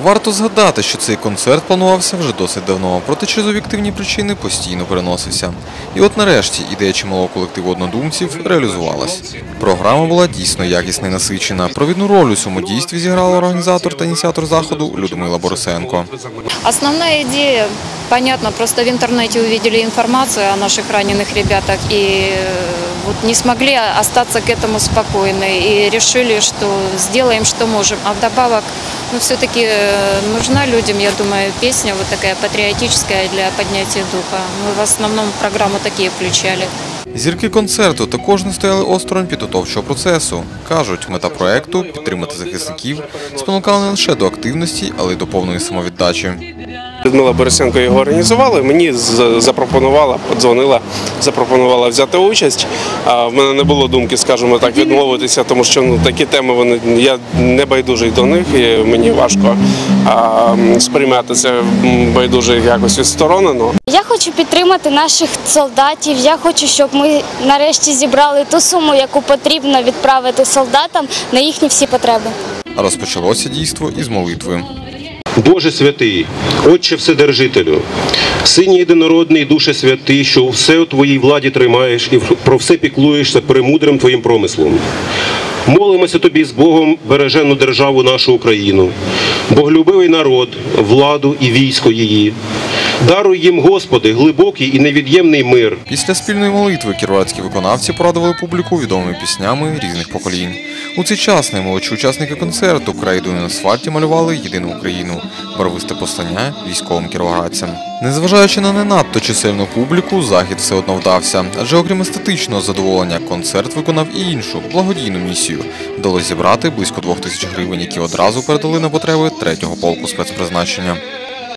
Варто згадати, що цей концерт планувався вже досить давно, проте через об'єктивні причини постійно переносився. І от нарешті ідея чималого колективу однодумців реалізувалась. Програма була дійсно якісна і насичена. Провідну роль у цьому дійстві зіграла організатор та ініціатор заходу Людмила Борисенко. Основная идея, понятно, просто в интернете увидели информацию о наших раненых ребятах и э, вот не смогли остаться к этому спокойны и решили, что сделаем, что можем. А вдобавок, ну, все-таки нужна людям, я думаю, песня вот такая патриотическая для поднятия духа. Мы в основном программу такие включали. Зірки концерту також не стояли осторонь підготовчого процесу. Кажуть, мета проекту підтримати захисників спонукала не лише до активності, але й до повної самовіддачі. Людмила Борисенко його організувала. Мені запропонувала, подзвонила, запропонувала взяти участь. А в мене не було думки, скажімо так, відмовитися, тому що ну такі теми вони я не байдужий до них, і мені важко а, сприймати це байдуже якось відсторонено. Я хочу підтримати наших солдатів. Я хочу, щоб ми нарешті зібрали ту суму, яку потрібно відправити солдатам на їхні всі потреби. Розпочалося дійство із молитви. Боже святий, Отче Вседержителю, Синій єдинородний, Душе святий, що все у Твоїй владі тримаєш і про все піклуєшся премудрим Твоїм промислом. Молимося Тобі з Богом бережену державу нашу Україну, боголюбивий народ, владу і військо її. Даруй їм, Господи, глибокий і невід'ємний мир, Після спільної молитви кіровацькі виконавці порадували публіку відомими піснями різних поколінь. У цей час наймолодші учасники концерту крайдою на асфальті малювали єдину Україну, барвисте послання військовим кіровоградцям. Незважаючи на не надто чисельну публіку, захід все одно вдався, адже окрім естетичного задоволення, концерт виконав і іншу благодійну місію. Вдалося зібрати близько двох тисяч гривень, які одразу передали на потреби третього полку спецпризначення.